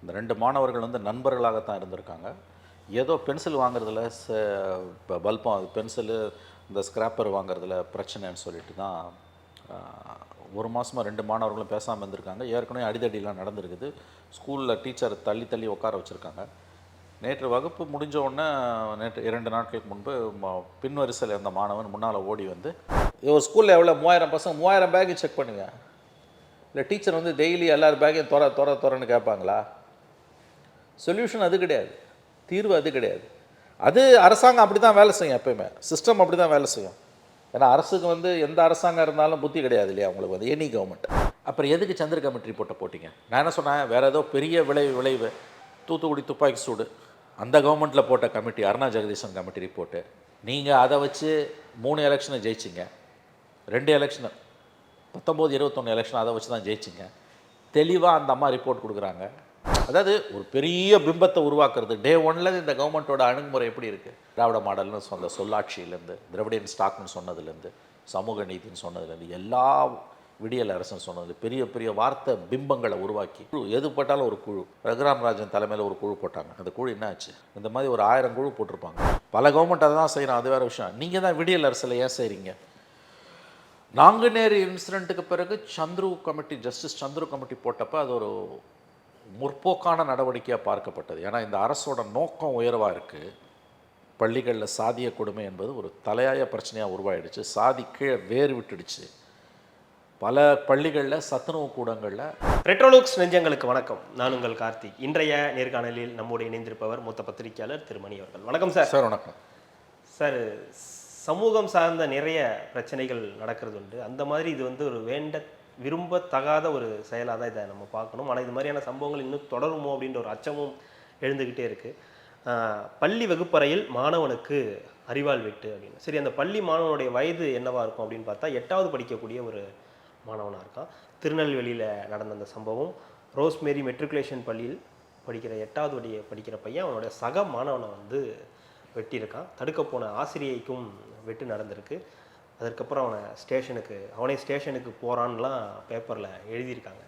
இந்த ரெண்டு மாணவர்கள் வந்து நண்பர்களாகத்தான் இருந்திருக்காங்க. ஏதோ பென்சில் வாங்குறதுல ச பல்பம் பென்சிலு இந்த ஸ்கிராப்பர் வாங்குறதுல பிரச்சனைன்னு சொல்லிட்டு தான் ஒரு மாதமாக ரெண்டு மாணவர்களும் பேசாமல் இருந்திருக்காங்க. ஏற்கனவே அடிதடிலாம் நடந்திருக்குது. ஸ்கூலில் டீச்சர் தள்ளி தள்ளி உட்கார வச்சுருக்காங்க. நேற்று வகுப்பு முடிஞ்ச உடனே நேற்று இரண்டு நாட்களுக்கு முன்பு ம- பின் இருந்த மாணவன் முன்னால் ஓடி வந்து ஒரு ஸ்கூலில் எவ்வளோ? மூவாயிரம் பசங்க மூவாயிரம் பேக்கு செக் பண்ணுங்க. இல்லை டீச்சர் வந்து டெய்லி எல்லார் பேக்கையும் தொற தொற தொறன்னு கேட்பாங்களா? சொல்யூஷன் அது கிடையாது. தீர்வு அது கிடையாது. அது அரசாங்கம் அப்படி தான் வேலை செய்யும் எப்பயுமே. சிஸ்டம் அப்படி தான் வேலை செய்யும். ஏன்னா அரசுக்கு வந்து எந்த அரசாங்கம் இருந்தாலும் புத்தி கிடையாது இல்லையா? உங்களுக்கு வந்து எனி கவர்மெண்ட் அப்புறம் எதுக்கு சந்திர கமிட்டி போட்ட போட்டிங்க? நான் என்ன சொன்னேன்? வேறு ஏதோ பெரிய விளைவு விளைவு. தூத்துக்குடி துப்பாக்கி சூடு. அந்த கவர்மெண்ட்டில் போட்ட committee Aruna Jagadeesan committee report. நீங்கள் அதை வச்சு மூணு எலெக்ஷனை ஜெயிச்சிங்க. ரெண்டு எலெக்ஷனு பத்தொம்போது இருபத்தொன்று எலெக்ஷன் அதை வச்சு தான் ஜெயிச்சிங்க. தெளிவாக அந்த அம்மா ரிப்போர்ட் கொடுக்குறாங்க. அதாவது ஒரு பெரிய பிம்பத்தை உருவாக்குறது. டே ஒன்ல இந்த கவர்மெண்ட்டோட அணுகுமுறை எப்படி இருக்குது திராவிட மாடல்னு சொன்ன சொல்லாட்சியிலேருந்து திராவிடியன் ஸ்டாக்னு சொன்னதுலேருந்து சமூக நீதின்னு சொன்னதுலேருந்து எல்லா விடியல் அரசன் சொன்னது பெரிய பெரிய வார்த்தை பிம்பங்களை உருவாக்கி குழு எது போட்டாலும் ஒரு குழு. ரகுராம் ராஜன் தலைமையில் ஒரு குழு போட்டாங்க. அந்த குழு என்ன ஆச்சு? இந்த மாதிரி ஒரு ஆயிரம் குழு போட்டிருப்பாங்க. பல கவர்மெண்ட் அதை தான் செய்கிறோம் அது வேற விஷயம். நீங்கள் தான் விடியல் அரசில் ஏன் செய்கிறீங்க நாங்குநேரி இன்சிடெண்ட்டுக்கு பிறகு Chandru committee justice Chandru committee போட்டப்போ அது ஒரு முற்போக்கான நடவடிக்கையாக பார்க்கப்பட்டது. ஏன்னா இந்த அரசோட நோக்கம் உயர்வாக இருக்குது பள்ளிகளில் சாதிய கொடுமை என்பது ஒரு தலையாய பிரச்சனையாக உருவாயிடுச்சு. சாதி கீழே வேர் விட்டுடுச்சு. பல பள்ளிகளில் சத்துணவு கூடங்களில் ரெட்ரோலுக்ஸ் நெஞ்சங்களுக்கு வணக்கம். நான் உங்கள் கார்த்திக். இன்றைய நேர்காணலில் நம்மோடு இணைந்திருப்பவர் மூத்த பத்திரிகையாளர் திருமணி அவர்கள். வணக்கம் சார். சார் வணக்கம். சார் சமூகம் சார்ந்த நிறைய பிரச்சனைகள் நடக்கிறது உண்டு அந்த மாதிரி இது வந்து ஒரு வேண்ட விரும்பத்தகாத ஒரு செயலாக தான் இதை நம்ம பார்க்கணும். ஆனால் இது மாதிரியான சம்பவங்கள் இன்னும் தொடருமோ அப்படின்ற ஒரு அச்சமும் எழுந்துக்கிட்டே இருக்குது பள்ளி வகுப்பறையில் மாணவனுக்கு அறிவால் வெட்டு அப்படின்னு. சரி அந்த பள்ளி மாணவனுடைய வயது என்னவாக இருக்கும் அப்படின்னு பார்த்தா எட்டாவது படிக்கக்கூடிய ஒரு மாணவனாக இருக்கான். திருநெல்வேலியில் நடந்த அந்த சம்பவம் ரோஸ்மேரி மெட்ரிகுலேஷன் பள்ளியில் படிக்கிற எட்டாவது படி படிக்கிற பையன் அவனுடைய சக மாணவனை வந்து வெட்டியிருக்கான். தடுக்க போன ஆசிரியைக்கும் வெட்டு நடந்திருக்கு. அதற்கப்புறம் அவனை ஸ்டேஷனுக்கு அவனே ஸ்டேஷனுக்கு போகிறான்லாம் பேப்பரில் எழுதியிருக்காங்க.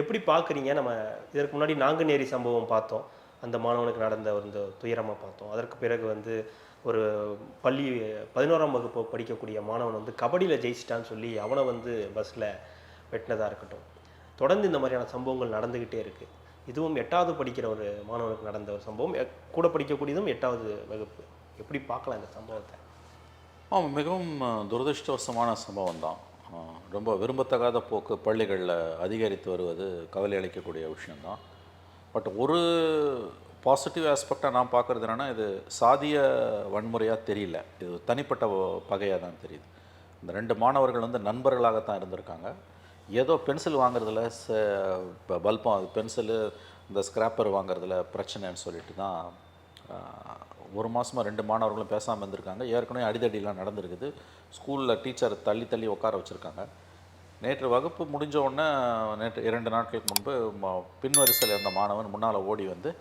எப்படி பார்க்குறீங்க? நம்ம இதற்கு முன்னாடி நாங்குநேரி சம்பவம் பார்த்தோம். அந்த மாணவனுக்கு நடந்த ஒரு இந்த துயரமாக பார்த்தோம். அதற்கு பிறகு வந்து ஒரு பள்ளி பதினோராம் வகுப்பு படிக்கக்கூடிய மாணவன் வந்து கபடியில் ஜெயிச்சிட்டான்னு சொல்லி அவனை வந்து பஸ்ஸில் வெட்டினதாக இருக்கட்டும். தொடர்ந்து இந்த மாதிரியான சம்பவங்கள் நடந்துக்கிட்டே இருக்குது இதுவும் எட்டாவது படிக்கிற ஒரு மாணவனுக்கு நடந்த ஒரு சம்பவம். கூட படிக்கக்கூடியதும் எட்டாவது வகுப்பு. எப்படி பார்க்கலாம் இந்த சம்பவத்தை? ஆமாம் மிகவும் துரதிருஷ்டவசமான சம்பவம் தான் ரொம்ப விரும்பத்தகாத போக்கு பள்ளிகளில் அதிகரித்து வருவது கவலை அளிக்கக்கூடிய விஷயந்தான் பட் ஒரு பாசிட்டிவ் ஆஸ்பெக்டாக நான் பார்க்குறது என்னென்னா இது சாதிய வன்முறையாக தெரியல. இது தனிப்பட்ட பகையாக தான் தெரியுது. இந்த ரெண்டு மாணவர்கள் வந்து நண்பர்களாகத்தான் இருந்திருக்காங்க. ஏதோ பென்சில் வாங்குறதுல ச பல்பம் பென்சிலு இந்த ஸ்கிராப்பர் வாங்குறதுல பிரச்சனைன்னு சொல்லிட்டு தான் ஒரு மாதமாக ரெண்டு மாணவர்களும் பேசாமல் இருந்திருக்காங்க. ஏற்கனவே அடிதடிலாம் நடந்திருக்குது. ஸ்கூலில் டீச்சர் தள்ளி தள்ளி உட்கார வச்சுருக்காங்க. நேற்று வகுப்பு முடிஞ்ச உடனே நேற்று இரண்டு நாட்களுக்கு முன்பு ம- இருந்த மாணவன் முன்னால் ஓடி வந்து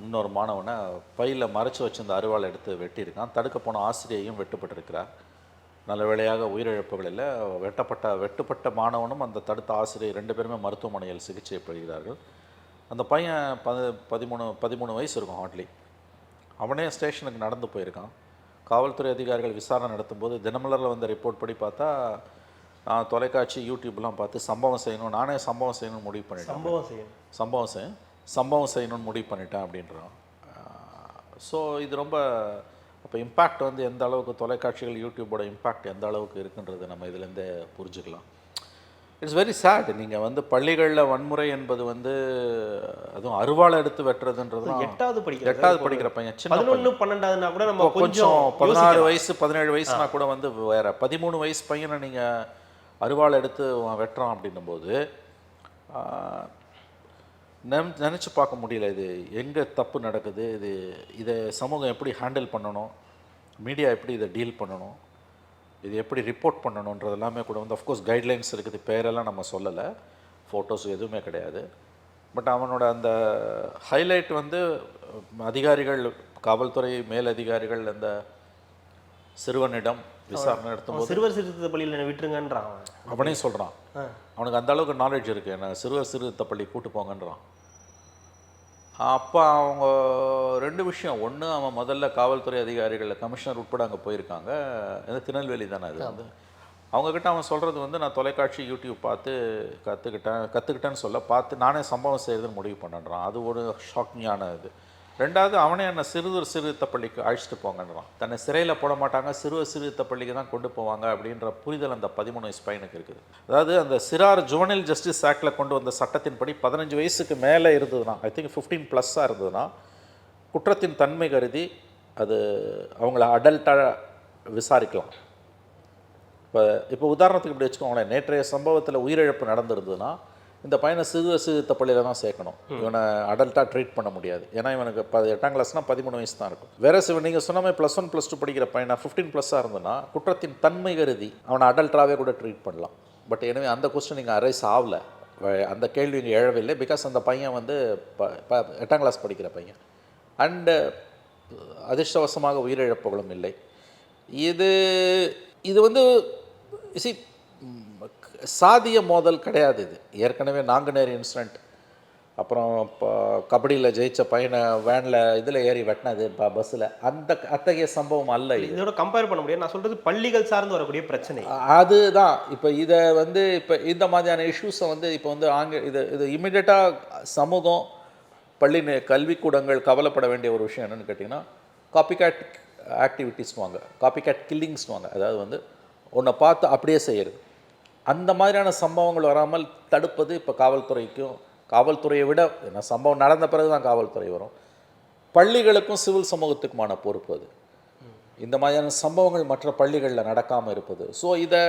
இன்னொரு மாணவனை பையில் மறைச்சி வச்சிருந்த அருவாள் எடுத்து வெட்டியிருக்கான். தடுக்க போன ஆசிரியையும் வெட்டுப்பட்டிருக்கிறார். நல்ல வேளையாக உயிரிழப்புகள் இல்லை. வெட்டப்பட்ட வெட்டுப்பட்ட மாணவனும் அந்த தடுத்த ஆசிரியர் ரெண்டு பேருமே மருத்துவமனையில் சிகிச்சை பெறுகிறார்கள். அந்த பையன் பதி பதிமூணு பதிமூணு வயசு இருக்கும் ஹார்ட்லி அவனே ஸ்டேஷனுக்கு நடந்து போயிருக்கான். காவல்துறை அதிகாரிகள் விசாரணை நடத்தும்போது தினமலரில் வந்த ரிப்போர்ட் படி பார்த்தா நான் தொலைக்காட்சி யூடியூப்லாம் பார்த்து சம்பவம் செய்யணும் நானே சம்பவம் செய்யணும்னு முடிவு பண்ணிட்டேன். சம்பவம் செய்யும் சம்பவம் செய்ய சம்பவம் செய்யணும்னு முடிவு பண்ணிட்டேன் அப்படின்றான். ஸோ இது ரொம்ப அப்போ இம்பேக்ட் வந்து எந்த அளவுக்கு தொலைக்காட்சிகள் யூடியூபோட இம்பேக்ட் எந்த அளவுக்கு இருக்குன்றது நம்ம இதுலேருந்தே புரிஞ்சுக்கலாம். It's very sad. நீங்கள் வந்து பள்ளிகளில் வன்முறை என்பது வந்து அதுவும் அருவாளை எடுத்து வெட்டுறதுன்றது எட்டாவது படிக்கிற எட்டாவது படிக்கிற பையன் சின்ன. பதினொன்று பன்னெண்டாவதுனா கூட நம்ம கொஞ்சம் பதினாறு வயசு பதினேழு வயசுனா கூட வந்து வேற. பதிமூணு வயசு பையனை நீங்கள் அருவாள் எடுத்து அவன் வெட்டுறான் அப்படின்னும் போது நினச்சி பார்க்க முடியல இது எங்கே தப்பு நடக்குது இது இதை சமூகம் எப்படி ஹேண்டில் பண்ணணும் மீடியா எப்படி இதை டீல் பண்ணணும் இது எப்படி ரிப்போர்ட் பண்ணணுன்றது எல்லாமே கூட வந்து அஃப்கோர்ஸ் கைட்லைன்ஸ் இருக்குது பேரெல்லாம் நம்ம சொல்லலை. ஃபோட்டோஸ் எதுவுமே கிடையாது. பட் அவனோட அந்த ஹைலைட் வந்து அதிகாரிகள் காவல்துறை மேலதிகாரிகள் அந்த சிறுவனிடம் விசாரணை நடத்தும் சிறுவர் சிறுத்தை பள்ளியில் விட்டுருங்கன்றான் அவன். சொல்கிறான். அவனுக்கு அந்த அளவுக்கு நாலேஜ் இருக்குது என்ன சிறுவர் சிறுத்த பள்ளி கூட்டு போங்கன்றான். அப்போ அவங்க ரெண்டு விஷயம். ஒன்று அவன் முதல்ல காவல்துறை அதிகாரிகள் கமிஷனர் உட்பட அங்கே போயிருக்காங்க. இது திருநெல்வேலி தானே அது அவங்கக்கிட்ட அவன் சொல்கிறது வந்து நான் தொலைக்காட்சி யூடியூப் பார்த்து கற்றுக்கிட்டேன் கற்றுக்கிட்டேன்னு சொல்ல பார்த்து நானே சம்பவம் செய்கிறதுன்னு முடிவு பண்ணுறான் அது ஒரு ஷாக்கிங்கான இது. ரெண்டாவது அவனே என்னை சிறுவர் சிறுத்த பள்ளிக்கு அழைச்சிட்டு போங்கன்றான். தன்னை சிறையில் போட மாட்டாங்க சிறுவர் சிறுத்த பள்ளிக்கு தான் கொண்டு போவாங்க அப்படின்ற புரிதல் அந்த பதிமூணு வயசு பையனுக்கு இருக்குது. அதாவது அந்த சிறார் ஜுவனில் ஜஸ்டிஸ் ஆக்டில் கொண்டு வந்த சட்டத்தின்படி பதினஞ்சு வயசுக்கு மேலே இருந்ததுன்னா ஐ திங்க் ஃபிஃப்டீன் ப்ளஸ்ஸாக இருந்ததுன்னா குற்றத்தின் தன்மை கருதி அது அவங்கள அடல்ட்டாக விசாரிக்கலாம். இப்போ இப்போ உதாரணத்துக்கு இப்படி வச்சுக்கோங்களேன் நேற்றைய சம்பவத்தில் உயிரிழப்பு நடந்திருந்ததுன்னா இந்த பையனை சிறு சிறுத்த பள்ளியில் தான் சேர்க்கணும். இவனை அடல்ட்டாக ட்ரீட் பண்ண முடியாது. ஏன்னா இவனுக்கு ப எட்டாம் கிளாஸ்னால் பதிமூணு வயசு தான் இருக்கும். வேற சிவன் நீங்கள் சொன்ன மாதிரி ப்ளஸ் ஒன் ப்ளஸ் டூ படிக்கிற பையனை ஃபிஃப்டீன் ப்ளஸ்ஸாக இருந்ததுன்னா குற்றத்தின் தன்மை கருதி அவனை அடல்ட்டாகவே கூட ட்ரீட் பண்ணலாம். பட் எனவே அந்த கொஸ்டின் நீங்கள் அரைஸ் ஆகல அந்த கேள்வி இங்கே எழவில்லை. பிகாஸ் அந்த பையன் வந்து ப ப- எட்டாம் கிளாஸ் படிக்கிற பையன். அண்டு அதிர்ஷ்டவசமாக உயிரிழப்புகளும் இல்லை. இது இது வந்து சி சாதிய மோதல் கிடையாது இது. ஏற்கனவே நாங்குநேரி இன்சிடெண்ட் அப்புறம் இப்போ கபடியில் ஜெயிச்ச பையனை வேனில் இதில் ஏறி வெட்டினது இப்போ பஸ்ஸில் அந்த அத்தகைய சம்பவம் அல்ல இது. இதோட கம்பேர் பண்ண முடியாது. நான் சொல்றது பள்ளிகள் சார்ந்து வரக்கூடிய பிரச்சனை. அதுதான். இப்போ இதை வந்து இப்போ இந்த மாதிரியான இஷ்யூஸை வந்து இப்போ வந்து ஆங்க இது இது இமிடியட்டாக சமூகம் பள்ளி கல்விக்கூடங்கள் கவலைப்பட வேண்டிய ஒரு விஷயம் என்னன்னு கேட்டிங்கன்னா காப்பிகேட் ஆக்டிவிட்டீஸ்னுவாங்க காப்பிகேட் கில்லிங்ஸ்னுவாங்க அதாவது வந்து ஒன்றை பார்த்து அப்படியே செய்யறது. அந்த மாதிரியான சம்பவங்கள் வராமல் தடுப்பது இப்போ காவல்துறைக்கும் காவல்துறையை விட என்ன சம்பவம் நடந்த பிறகு தான் காவல்துறை வரும். பள்ளிகளுக்கும் சிவில் சமூகத்துக்குமான பொறுப்பு அது. இந்த மாதிரியான சம்பவங்கள் மற்ற பள்ளிகளில் நடக்காமல் இருப்பது. ஸோ இதை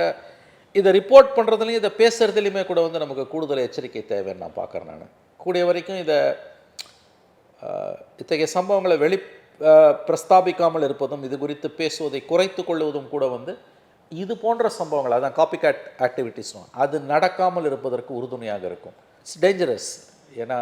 இதை ரிப்போர்ட் பண்ணுறதுலையும் இதை பேசுகிறதுலையுமே கூட வந்து நமக்கு கூடுதல் எச்சரிக்கை தேவைன்னு நான் பார்க்குறேன் நான். கூடிய வரைக்கும் இதை இத்தகைய சம்பவங்களை வெளி பிரஸ்தாபிக்காமல் இருப்பதும் இது குறித்து பேசுவதை குறைத்து கொள்வதும் கூட வந்து இது போன்ற சம்பவங்கள் அதான் காப்பி கேட் ஆக்டிவிட்டிஸ் அது நடக்காமல் இருப்பதற்கு உறுதுணையாக இருக்கும். இட்ஸ் டேஞ்சரஸ் ஏன்னா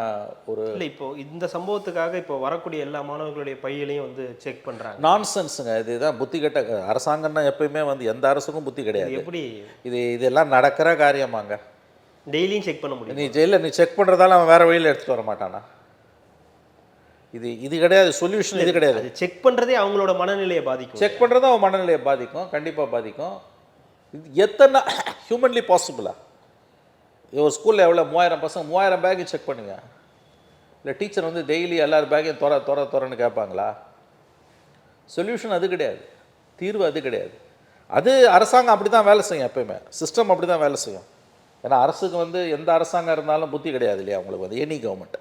ஒரு இல்ல இப்போ இந்த சம்பவத்துக்காக இப்போ வரக்கூடிய எல்லா மாணவர்களுடைய பையிலையும் வந்து செக் பண்றாங்க. நான்சென்ஸுங்க இதுதான் புத்தி கெட்ட அரசாங்கம்னா எப்பயுமே வந்து எந்த அரசுக்கும் புத்தி கிடையாது. எப்படி? இது இதெல்லாம் நடக்கிற காரியமாங்க. டெய்லியும் செக் பண்ண முடியும்? நீ ஜெயிலில் நீ செக் பண்ணுறதால அவன் வேறு வழியில் எடுத்துகிட்டு வர மாட்டானா? இது இது கிடையாது சொல்யூஷன் இது கிடையாது. செக் பண்றதே அவங்களோட மனநிலையை பாதிக்கும். செக் பண்ணுறது அவன் மனநிலையை பாதிக்கும் கண்டிப்பாக பாதிக்கும். இது எத்தனை ஹியூமன்லி பாசிபிளா ஒரு ஸ்கூலில் எவ்வளோ மூவாயிரம் பசங்க மூவாயிரம் பேக்கையும் செக் பண்ணுங்க. இல்லை டீச்சர் வந்து டெய்லி எல்லார் பேக்கையும் துற துற துறன்னு கேட்பாங்களா? சொல்யூஷன் அது கிடையாது. தீர்வு அது கிடையாது. அது அரசாங்கம் அப்படி தான் வேலை செய்யும் எப்பயுமே. சிஸ்டம் அப்படி தான் வேலை செய்யும். ஏன்னா அரசுக்கு வந்து எந்த அரசாங்கம் இருந்தாலும் புத்தி கிடையாது இல்லையா? அவங்களுக்கு வந்து எனி கவர்மெண்ட்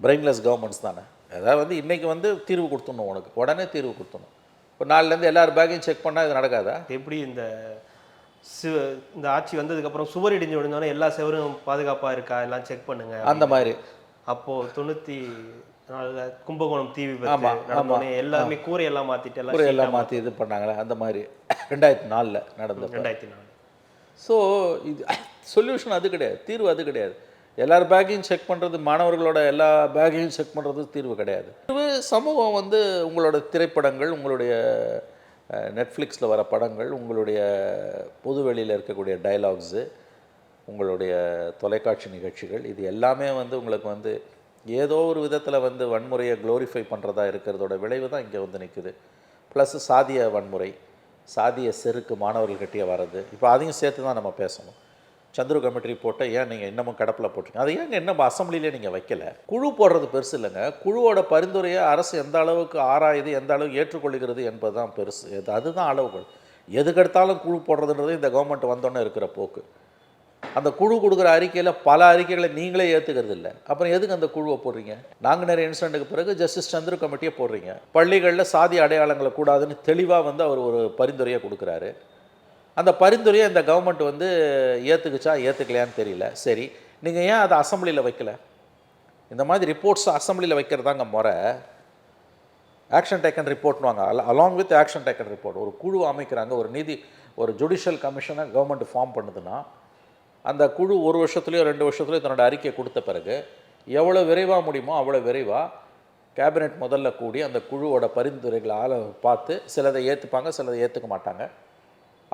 பிரெயின்லெஸ் கவர்மெண்ட்ஸ் தானே. அதாவது வந்து இன்றைக்கி வந்து தீர்வு கொடுத்துடணும் உனக்கு. உடனே தீர்வு கொடுத்துடணும். இப்போ நாலுலேருந்து எல்லார் பேக்கையும் செக் பண்ணால் இது நடக்காதா? எப்படி இந்த சு- இந்த ஆட்சி வந்ததுக்கு அப்புறம் சுவர் இடிஞ்சு விழுந்தோடனே எல்லா செவரும் பாதுகாப்பா இருக்கா? எல்லாம் செக் பண்ணுங்க அந்த மாதிரி. அப்போ தொண்ணூத்தி நாலுல கும்பகோணம் தீ ஆமா, விபத்து நடந்தோடனே எல்லாம் மாத்திட்டு எல்லாம் ஒரு எல்லாம் மாற்றி இது பண்ணாங்களே அந்த மாதிரி. ரெண்டாயிரத்தி நாலில் நடந்தப்ப ரெண்டாயிரத்தி நாலு. ஸோ இது சொல்யூஷன் அது கிடையாது. தீர்வு அது கிடையாது. எல்லார் பேக்கையும் செக் பண்ணுறது மாணவர்களோட எல்லா பேக்கையும் செக் பண்ணுறது தீர்வு கிடையாது. இதுவே சமூகம் வந்து உங்களோட திரைப்படங்கள் உங்களுடைய நெட்ஃப்ளிக்ஸில் வர படங்கள் உங்களுடைய பொதுவெளியில் இருக்கக்கூடிய டயலாக்ஸு உங்களுடைய தொலைக்காட்சி நிகழ்ச்சிகள் இது எல்லாமே வந்து உங்களுக்கு வந்து ஏதோ ஒரு விதத்தில் வந்து வன்முறையை க்ளோரிஃபை பண்ணுறதா இருக்கிறதோட விளைவு தான் இங்கே வந்து நிற்குது ப்ளஸ் சாதிய வன்முறை சாதிய செருக்கு மாணவர்கள்கிட்டயே வர்றது இப்போ அதையும் சேர்த்து தான் நம்ம பேசணும். சந்துரு கமிட்டி போட்டால் ஏன் நீங்கள் இன்னமும் கடப்பில் போட்டிருக்கீங்க? அதை ஏங்க இன்னும் அசம்பிளிலே நீங்கள் வைக்கல? குழு போடுறது பெருசு இல்லைங்க. குழுவோட பரிந்துரையை அரசு எந்த அளவுக்கு ஆராயுது எந்த அளவுக்கு ஏற்றுக்கொள்கிறது என்பது தான் பெருசு அதுதான் அளவுகள் எதுக்கெடுத்தாலும் குழு போடுறதுன்றது இந்த கவர்மெண்ட் வந்தோன்னே இருக்கிற போக்கு. அந்த குழு கொடுக்குற அறிக்கையில் பல அறிக்கைகளை நீங்களே ஏற்றுக்கிறது இல்லை. அப்புறம் எதுக்கு அந்த குழுவை போடுறீங்க? நாங்கள் நிறைய இன்சிடென்ட்டுக்கு பிறகு ஜஸ்டிஸ் சந்திர கமிட்டியை போடுறீங்க. பள்ளிகளில் சாதி அடையாளங்களை கூடாதுன்னு தெளிவாக வந்து அவர் ஒரு பரிந்துரையை கொடுக்குறாரு. அந்த பரிந்துரையை இந்த கவர்மெண்ட் வந்து ஏற்றுக்குச்சா ஏற்றுக்கலையான்னு தெரியல. சரி நீங்கள் ஏன் அதை அசம்பிளியில் வைக்கல? இந்த மாதிரி ரிப்போர்ட்ஸ் அசம்பிளியில் வைக்கிறதாங்க முறை. Action taken ரிப்போர்ட்னுவாங்க along with action taken report ஒரு குழு அமைக்கிறாங்க. ஒரு நீதி ஒரு ஜுடிஷியல் கமிஷனை கவர்மெண்ட் ஃபார்ம் பண்ணுதுன்னா அந்த குழு ஒரு வருஷத்துலேயோ ரெண்டு வருஷத்துலையோ தன்னோட அறிக்கையை கொடுத்த பிறகு எவ்வளோ விரைவாக முடியுமோ அவ்வளோ விரைவாக கேபினெட் முதல்ல கூடி அந்த குழுவோட பரிந்துரைகளை பார்த்து சிலதை ஏற்றுப்பாங்க சிலதை ஏற்றுக்க மாட்டாங்க.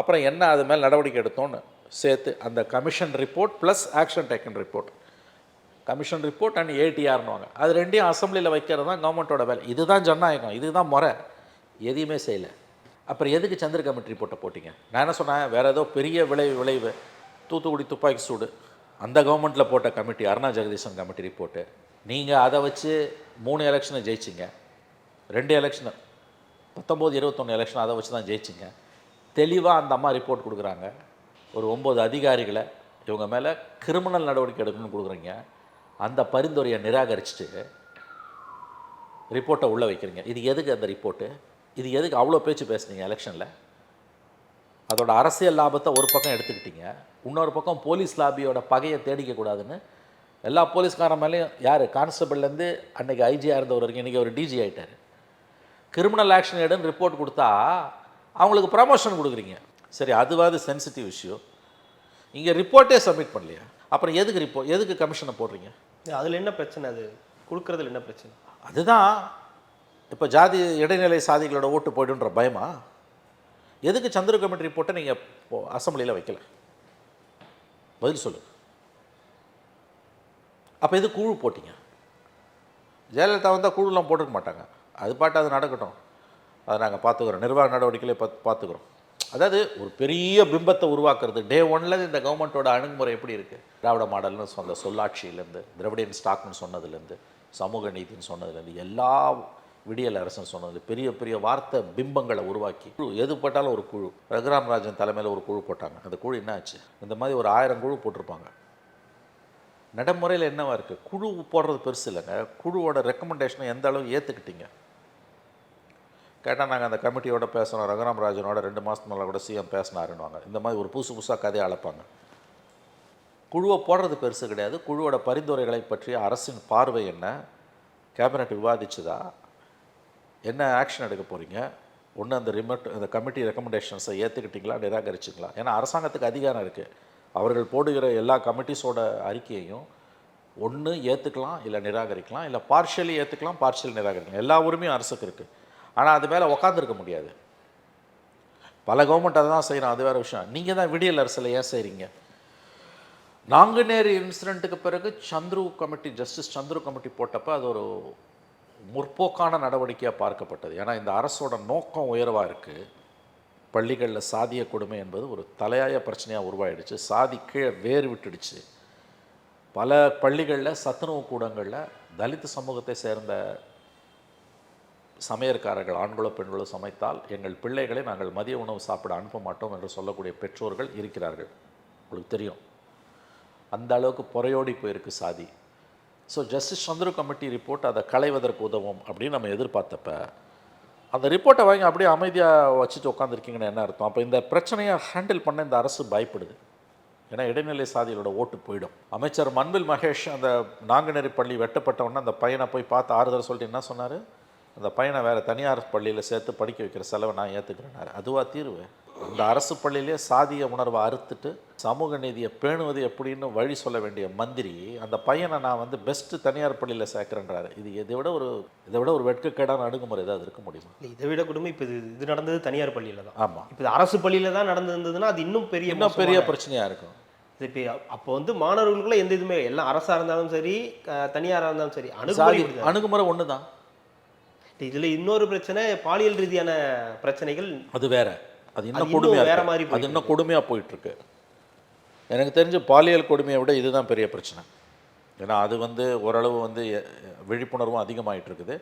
அப்புறம் என்ன அது மேல் நடவடிக்கை எடுத்தோன்னு சேர்த்து அந்த commission report plus action taken report commission report and ஏடிஆர்னுவாங்க அது ரெண்டையும் அசம்பிளியில் வைக்கிறது தான் கவர்மெண்ட்டோட வேலை. இதுதான் ஜனநாயகம். இதுதான் முறை. எதையுமே செய்யலை. அப்புறம் எதுக்கு சந்திர கமிட்டி ரிப்போர்ட்டை போட்டிங்க? நான் என்ன சொன்னேன்? வேறு ஏதோ பெரிய விளைவு விளைவு. தூத்துக்குடி துப்பாக்கி சூடு. அந்த கவர்மெண்ட்டில் போட்ட committee Aruna Jagadeesan committee report நீங்கள் அதை வச்சு மூணு எலெக்ஷனை ஜெயிச்சிங்க. ரெண்டு எலெக்ஷனு பத்தொம்போது இருபத்தொன்று எலெக்ஷன் அதை வச்சு தான் ஜெயிச்சிங்க. தெளிவாக அந்த அம்மா ரிப்போர்ட் கொடுக்குறாங்க. ஒரு ஒம்பது அதிகாரிகளை இவங்க மேலே கிரிமினல் நடவடிக்கை எடுக்கணும்னு கொடுக்குறீங்க. அந்த பரிந்துரையை நிராகரிச்சுட்டு ரிப்போர்ட்டை உள்ளே வைக்கிறீங்க. இது எதுக்கு அந்த ரிப்போர்ட்டு இது எதுக்கு அவ்வளோ பேச்சு பேசுனீங்க எலெக்ஷனில் அதோட அரசியல் லாபத்தை ஒரு பக்கம் எடுத்துக்கிட்டீங்க. இன்னொரு பக்கம் போலீஸ் லாபியோட பகையை தேடிக்க கூடாதுன்னு எல்லா போலீஸ்கார மேலேயும் யார்? கான்ஸ்டபிள்லேருந்து அன்றைக்கி ஐஜியாக இருந்தவர் வரைக்கும் இன்றைக்கி ஒரு டிஜி ஆகிட்டார் கிரிமினல் ஆக்ஷன் எடுன்னு ரிப்போர்ட் கொடுத்தா அவங்களுக்கு ப்ரமோஷன் கொடுக்குறீங்க. சரி அதுவாது சென்சிட்டிவ் இஷ்யூ இங்கே ரிப்போர்ட்டே சப்மிட் பண்ணலையா? அப்புறம் எதுக்கு ரிப்போர்ட் எதுக்கு கமிஷனை போடுறீங்க? அதில் என்ன பிரச்சனை அது? கொடுக்கறதுல என்ன பிரச்சனை? அதுதான் இப்போ ஜாதி இடைநிலை சாதிகளோட ஓட்டு போய்டுன்ற பயமா? எதுக்கு சந்திர கமிட்டி ரிப்போர்ட்டை நீங்கள் அசம்பிளியில் வைக்கல? பதில் சொல்லு. அப்போ எது குழு போட்டீங்க? ஜெயலலிதா வந்தால் குழுலாம் போட்டுக்க மாட்டாங்க. அது பாட்டு அது நடக்கட்டும். அதை நாங்கள் பார்த்துக்குறோம். நிர்வாக நடவடிக்கைகளை பார்த்து பார்த்துக்குறோம். அதாவது ஒரு பெரிய பிம்பத்தை உருவாக்குறது. டே ஒன்ல இந்த கவர்மெண்ட்டோட அணுகுமுறை எப்படி இருக்குது திராவிட மாடல்னு சொன்ன சொல்லாட்சியிலேருந்து திராவிடியன் ஸ்டாக்னு சொன்னதுலேருந்து சமூக நீதின்னு சொன்னதுலேருந்து எல்லா விடியல் அரசன் சொன்னது பெரிய பெரிய வார்த்தை பிம்பங்களை உருவாக்கி குழு எது போட்டாலும் ஒரு குழு. ரகுராம் ராஜன் தலைமையில் ஒரு குழு போட்டாங்க. அந்த குழு என்ன ஆச்சு? இந்த மாதிரி ஒரு ஆயிரம் குழு போட்டிருப்பாங்க. நடைமுறையில் என்னவா இருக்குது குழு போடுறது பெருசு இல்லைங்க. குழுவோட ரெக்கமெண்டேஷனை எந்த அளவு ஏற்றுக்கிட்டீங்க கேட்டால் நாங்கள் அந்த கமிட்டியோட பேசணும். ரகுராம் ராஜனோட ரெண்டு மாதத்து மேலே கூட சிஎம் பேசினாருன்னுவாங்க. இந்த மாதிரி ஒரு புதுசு புதுசாக கதையை அழைப்பாங்க. குழுவை போடுறது பெருசு கிடையாது. குழுவோட பரிந்துரைகளை பற்றிய அரசின் பார்வை என்ன? கேபினெட் விவாதிச்சுதா? என்ன ஆக்ஷன் எடுக்க போகிறீங்க ஒன்று அந்த ரிமோட் அந்த கமிட்டி ரெக்கமெண்டேஷன்ஸை ஏற்றுக்கிட்டீங்களா நிராகரிச்சிங்களா? ஏன்னா அரசாங்கத்துக்கு அதிகாரம் இருக்குது அவர்கள் போடுகிற எல்லா கமிட்டிஸோட அறிக்கையையும் ஒன்று ஏற்றுக்கலாம் இல்லை நிராகரிக்கலாம் இல்லை பார்ஷியலி ஏற்றுக்கலாம் பார்ஷியல் நிராகரிக்கலாம். எல்லா உரிமையும் அரசுக்கு இருக்குது ஆனால் அது மேலே உக்காந்துருக்க முடியாது. பல கவர்மெண்ட் அதை தான் செய்கிறோம் அது வேறு விஷயம். நீங்கள் தான் விடியல் அரசில் ஏன் செய்கிறீங்க நாங்குநேரி இன்சிடெண்ட்டுக்கு பிறகு Chandru committee justice Chandru committee போட்டப்போ அது ஒரு முற்போக்கான நடவடிக்கையாக பார்க்கப்பட்டது. ஏன்னா இந்த அரசோட நோக்கம் உயர்வாக இருக்குது பள்ளிகளில் சாதிய கொடுமை என்பது ஒரு தலையாய பிரச்சனையாக உருவாயிடுச்சு. சாதி கீழே வேறு விட்டுடுச்சு. பல பள்ளிகளில் சத்துணவு கூடங்களில் தலித் சமூகத்தை சேர்ந்த சமையற்காரர்கள் ஆண்களோ பெண்களோ சமைத்தால் எங்கள் பிள்ளைகளை நாங்கள் மதிய உணவு சாப்பிட அனுப்ப மாட்டோம் என்று சொல்லக்கூடிய பெற்றோர்கள் இருக்கிறார்கள். உங்களுக்கு தெரியும். அந்த அளவுக்கு புறையோடி போயிருக்கு சாதி. So justice Chandra committee report அதை களைவதற்கு உதவும் அப்படின்னு நம்ம எதிர்பார்த்தப்ப அந்த ரிப்போர்ட்டை வாங்கி அப்படியே அமைதியாக வச்சுட்டு உட்காந்துருக்கீங்கன்னு என்ன அர்த்தம்? அப்போ இந்த பிரச்சனையை ஹேண்டில் பண்ண இந்த அரசு பயப்படுது. ஏன்னா இடைநிலை சாதிகளோட ஓட்டு போயிடும். அமைச்சர் மன்பில் மகேஷ் அந்த நாங்குநேரி பள்ளி வெட்டப்பட்டவொன்னே அந்த பையனை போய் பார்த்து ஆறுதல் சொல்லிட்டு என்ன சொன்னார்? அந்த பையனை வேறு தனியார் பள்ளியில் சேர்த்து படிக்க வைக்கிற செலவை நான் ஏற்றுக்கிறேன்னாரு அதுவா தீர்வு? இந்த அரசு பள்ளியிலே சாதிய உணர்வை அறுத்துட்டு சமூக நீதியை பேணுவது எப்படின்னு வழி சொல்ல வேண்டிய மந்திரி அந்த பையனை நான் வந்து பெஸ்ட்டு தனியார் பள்ளியில் சேர்க்குறேன்றாரு. இது இதை விட ஒரு இதை விட ஒரு வெட்கக்கேடான அணுகுமுறை ஏதாவது இருக்க முடியுமா? இல்லை இதை விட கொடுமை இப்போ இது இது நடந்தது தனியார் பள்ளியில் தான். ஆமாம் இப்போ அரசு பள்ளியில் தான் நடந்திருந்ததுன்னா அது இன்னும் பெரிய இன்னும் பெரிய பிரச்சனையாக இருக்கும். இப்போ அப்போ வந்து மாணவர்களுக்குள்ள எந்த இதுவுமே எல்லாம் அரசாக இருந்தாலும் சரி க- தனியாரா இருந்தாலும் சரி அணுகுமுறை. அணுகுமுறை ஒன்று தான் இதுல இன்னொரு பிரச்சனை பாலியல் ரீதியான பிரச்சனைகள் அது வேற. அது இன்னும் கொடுமையாக வேற இருக்கு. மாதிரி அது போயிட்டு இன்னும் கொடுமையாக போயிட்டுருக்கு. எனக்கு தெரிஞ்சு பாலியல் கொடுமையை விட இதுதான் பெரிய பிரச்சனை. ஏன்னா அது வந்து ஓரளவு வந்து விழிப்புணர்வும் அதிகமாயிட்டு இருக்குது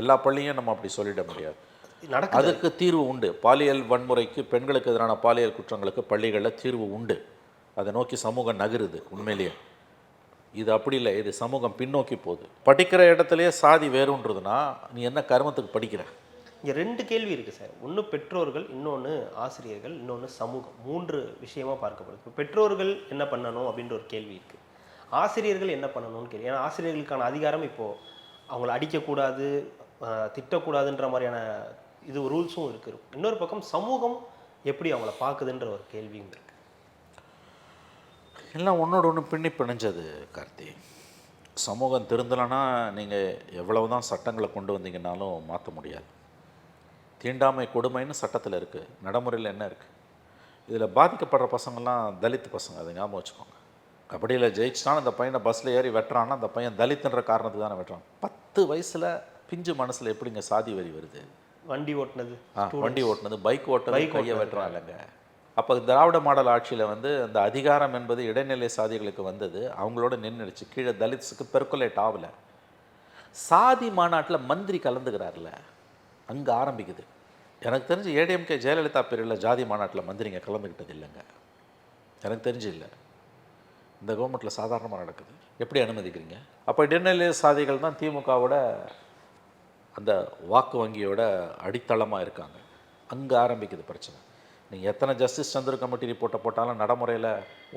எல்லா பள்ளியும் நம்ம அப்படி சொல்லிட முடியாது. அதுக்கு தீர்வு உண்டு. பாலியல் வன்முறைக்கு பெண்களுக்கு எதிரான பாலியல் குற்றங்களுக்கு பள்ளிகளில் தீர்வு உண்டு. அதை நோக்கி சமூகம் நகருது உண்மையிலேயே. இது அப்படி இல்லை இது சமூகம் பின்னோக்கி போகுது. படிக்கிற இடத்துலையே சாதி வேறுன்றதுன்னா நீ என்ன கர்மத்துக்கு படிக்கிற? இங்கே ரெண்டு கேள்வி இருக்குது சார். ஒன்று பெற்றோர்கள் இன்னொன்று ஆசிரியர்கள் இன்னொன்று சமூகம். மூன்று விஷயமாக பார்க்கப்படுது. இப்போ பெற்றோர்கள் என்ன பண்ணணும் அப்படின்ற ஒரு கேள்வி இருக்குது ஆசிரியர்கள் என்ன பண்ணணும்னு கேள்வி. ஏன்னா ஆசிரியர்களுக்கான அதிகாரம் இப்போது அவங்கள அடிக்கக்கூடாது திட்டக்கூடாதுன்ற மாதிரியான இது ரூல்ஸும் இருக்குது இன்னொரு பக்கம் சமூகம் எப்படி அவங்கள பார்க்குதுன்ற ஒரு கேள்வியும் இருக்குது எல்லாம் ஒன்றோட ஒன்று பின்னி பிணைஞ்சது கார்த்தி. சமூகம் திருந்தலைன்னா நீங்கள் எவ்வளவு தான் சட்டங்களை கொண்டு வந்தீங்கன்னாலும் மாற்ற முடியாது. தீண்டாமை கொடுமைன்னு சட்டத்தில் இருக்குது நடைமுறையில் என்ன இருக்குது இதில் பாதிக்கப்படுற பசங்கள்லாம் தலித் பசங்க அதை ஞாபகம் வச்சுக்கோங்க. கபடியில் ஜெயிச்சிட்டான் அந்த பையனை பஸ்ஸில் ஏறி வெட்டுறான்னா அந்த பையன் தலித்துன்ற காரணத்துக்கு தானே வெட்டுறான். பத்து வயசில் பிஞ்சு மனசில் எப்படிங்க சாதி வரி வருது? வண்டி ஓட்டுனது வண்டி ஓட்டுனது பைக் ஓட்டுனது கையை வெட்டுறான் இல்லைங்க அப்போ திராவிட மாடல் ஆட்சியில் வந்து அந்த அதிகாரம் என்பது இடைநிலை சாதிகளுக்கு வந்தது. அவங்களோட நின்றுடுச்சு கீழே தலித்ஸுக்கு பெர்குலேட் ஆகல. சாதி மாநாட்டில் மந்திரி கலந்துக்கிறார்ல. அங்கே ஆரம்பிக்குது. எனக்கு தெரிஞ்சு ஏடிஎம்கே ஜெயலலிதா பீரியடில் ஜாதி மாநாட்டில் மந்திரிங்க கலந்துக்கிட்டது இல்லைங்க. எனக்கு தெரிஞ்சு இல்லை. இந்த கவர்மெண்ட்டில் சாதாரணமாக நடக்குது. எப்படி அனுமதிக்கிறீங்க? அப்போ இடைநிலை சாதிகள் தான் திமுகவோட அந்த வாக்கு வங்கியோட அடித்தளமாக இருக்காங்க. அங்கே ஆரம்பிக்குது பிரச்சனை. நீங்கள் எத்தனை ஜஸ்டிஸ் சந்திர கமிட்டி ரிப்போர்ட்டை போட்டாலும் நடைமுறையில்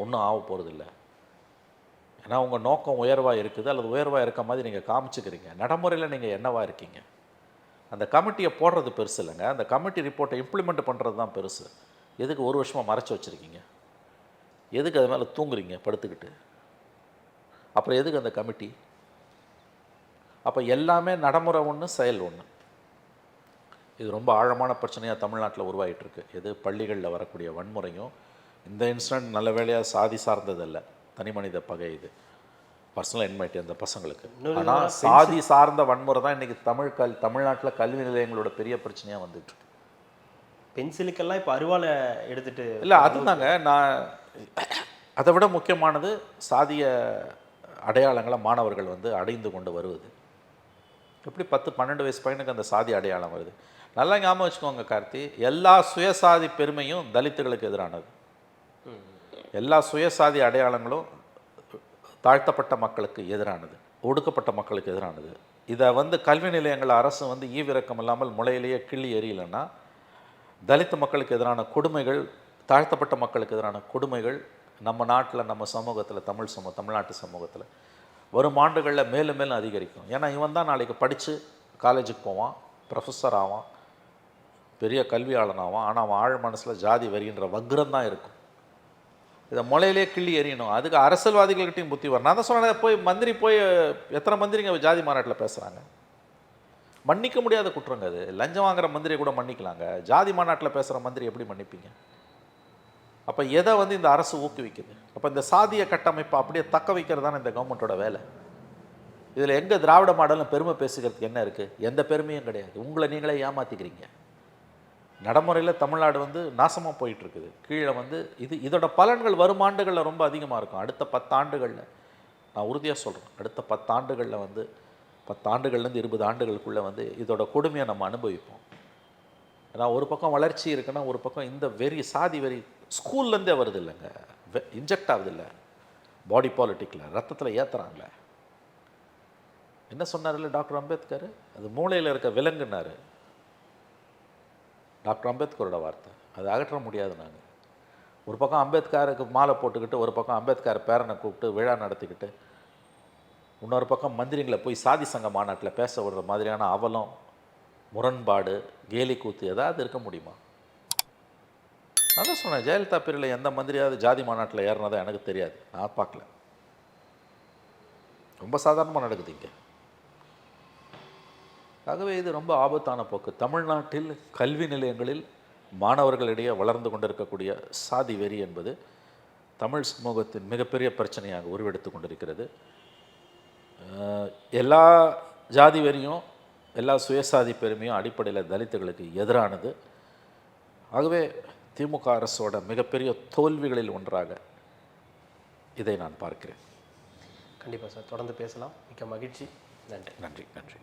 ஒன்றும் ஆக போகிறதில்ல ஏன்னா உங்கள் நோக்கம் உயர்வாக இருக்குது அல்லது உயர்வாக இருக்க மாதிரி நீங்கள் காமிச்சுக்கிறீங்க. நடைமுறையில் நீங்கள் என்னவாக இருக்கீங்க? அந்த கமிட்டியை போடுறது பெருசு இல்லைங்க. அந்த கமிட்டி ரிப்போர்ட்டை இம்ப்ளிமெண்ட் பண்ணுறது தான் பெருசு. எதுக்கு ஒரு வருஷமாக மறைச்சி வச்சுருக்கீங்க? எதுக்கு அது மேலே தூங்குறீங்க படுத்துக்கிட்டு? அப்புறம் எதுக்கு அந்த கமிட்டி அப்போ எல்லாமே நடைமுறை ஒன்று செயல் ஒன்று இது ரொம்ப ஆழமான பிரச்சனையாக தமிழ்நாட்டில் உருவாகிட்டு இருக்கு எது பள்ளிகளில் வரக்கூடிய வன்முறையும் இந்த இன்சிடென்ட் நல்ல வேளையாக சாதி சார்ந்ததல்ல. தனி மனித பகை இது. பர்சனல் என்மைட்டி அந்த பசங்களுக்கு. ஆனால் சாதி சார்ந்த வன்முறை தான் இன்றைக்கி தமிழ் கல் தமிழ்நாட்டில் கல்வி நிலையங்களோட பெரிய பிரச்சனையாக வந்துட்டு இருக்கு பென்சிலுக்கெல்லாம் இப்போ அருவாலை எடுத்துட்டு இல்லை அதுதாங்க நான் அதை விட முக்கியமானது சாதிய அடையாளங்களை மாணவர்கள் வந்து அடைந்து கொண்டு வருவது. எப்படி பத்து பன்னெண்டு வயசு பையனுக்கு அந்த சாதி அடையாளம் வருது? நல்லா ஞாபகம் வச்சுக்கோங்க கார்த்தி. எல்லா சுயசாதி பெருமையும் தலித்துகளுக்கு எதிரானது. எல்லா சுயசாதி அடையாளங்களும் தாழ்த்தப்பட்ட மக்களுக்கு எதிரானது. ஒடுக்கப்பட்ட மக்களுக்கு எதிரானது. இதை வந்து கல்வி நிலையங்கள் அரசு வந்து ஈவிரக்கம் இல்லாமல் முளையிலேயே கிள்ளி எறியலைன்னா தலித் மக்களுக்கு எதிரான கொடுமைகள் தாழ்த்தப்பட்ட மக்களுக்கு எதிரான கொடுமைகள் நம்ம நாட்டில் நம்ம சமூகத்தில் தமிழ் சமூக தமிழ்நாட்டு சமூகத்தில் வரும் ஆண்டுகளில் மேலும் மேலும் அதிகரிக்கும். ஏன்னா இவன் தான் நாளைக்கு படித்து காலேஜுக்கு போவான் ப்ரொஃபஸர் ஆவான் பெரிய கல்வியாளன் ஆனால் அவன் ஆழ் மனசில் ஜாதி வரின்ற வக்ரம் தான் இருக்கும். இதை முளையிலே கிள்ளி எறியணும். அதுக்கு அரசியல்வாதிகள்கிட்டையும் புத்தி வரணும். நான் தான் சொன்னேன் போய் மந்திரி போய் எத்தனை மந்திரிங்க ஜாதி மாநாட்டில் பேசுகிறாங்க மன்னிக்க முடியாத குற்றங்க அது. லஞ்சம் வாங்குற மந்திரியை கூட மன்னிக்கலாங்க. ஜாதி மாநாட்டில் பேசுகிற மந்திரி எப்படி மன்னிப்பீங்க? அப்போ எதை வந்து இந்த அரசு ஊக்குவிக்குது? அப்போ இந்த சாதிய கட்டமைப்பை அப்படியே தக்க வைக்கிறது தானே இந்த கவர்மெண்ட்டோட வேலை. இதில் எங்கே திராவிட மாடலும் பெருமை பேசுகிறதுக்கு என்ன இருக்குது எந்த பெருமையும் கிடையாது. உங்களை நீங்களே ஏமாற்றிக்கிறீங்க நடைமுறையில் தமிழ்நாடு வந்து நாசமாக போயிட்டுருக்குது. கீழே வந்து இது இதோட பலன்கள் வரும் ஆண்டுகளில் ரொம்ப அதிகமாக இருக்கும். அடுத்த பத்தாண்டுகளில் நான் உறுதியாக சொல்கிறேன் அடுத்த பத்தாண்டுகளில் வந்து பத்தாண்டுகள்லேருந்து இருபது ஆண்டுகளுக்குள்ளே வந்து இதோட கொடுமையை நம்ம அனுபவிப்போம். ஏன்னா ஒரு பக்கம் வளர்ச்சி இருக்குன்னா ஒரு பக்கம் இந்த வெறி சாதி வெறி ஸ்கூல்லேருந்தே வருது இல்லைங்க. இன்ஜெக்ட் ஆகுது இல்லை பாடி பாலிட்டிக்கில் ரத்தத்தில் ஏற்றுறாங்கள என்ன சொன்னார்ல டாக்டர் அம்பேத்கர்? அது மூளையில் இருக்க விலங்குனார் டாக்டர் அம்பேத்கரோட வார்த்தை. அதை அகற்ற முடியாது நாங்கள் ஒரு பக்கம் அம்பேத்கருக்கு மாலை போட்டுக்கிட்டு ஒரு பக்கம் அம்பேத்கர் பேரனை கூப்பிட்டு விழா நடத்திக்கிட்டு இன்னொரு பக்கம் மந்திரிங்களை போய் சாதி சங்க மாநாட்டில் பேச விடுற மாதிரியான அவலம் முரண்பாடு கேலி கூத்து ஏதாவது இருக்க முடியுமா? நான் தான் சொன்னேன் ஜெயலலிதா பேரில் எந்த மந்திரியாவது ஜாதி மாநாட்டில் ஏறினதா எனக்கு தெரியாது. நான் பார்க்கல. ரொம்ப சாதாரணமாக நடக்குது இங்கே. ஆகவே இது ரொம்ப ஆபத்தான போக்கு. தமிழ்நாட்டில் கல்வி நிலையங்களில் மாணவர்களிடையே வளர்ந்து கொண்டிருக்கக்கூடிய சாதி வெறி என்பது தமிழ் சமூகத்தின் மிகப்பெரிய பிரச்சனையாக உருவெடுத்து கொண்டிருக்கிறது. எல்லா ஜாதி வெறியும் எல்லா சுயசாதி பெருமையும் அடிப்படையில் தலித்துகளுக்கு எதிரானது. ஆகவே திமுக அரசோட மிகப்பெரிய தோல்விகளில் ஒன்றாக இதை நான் பார்க்கிறேன். கண்டிப்பாக சார். தொடர்ந்து பேசலாம். மிக்க மகிழ்ச்சி. நன்றி. நன்றி நன்றி.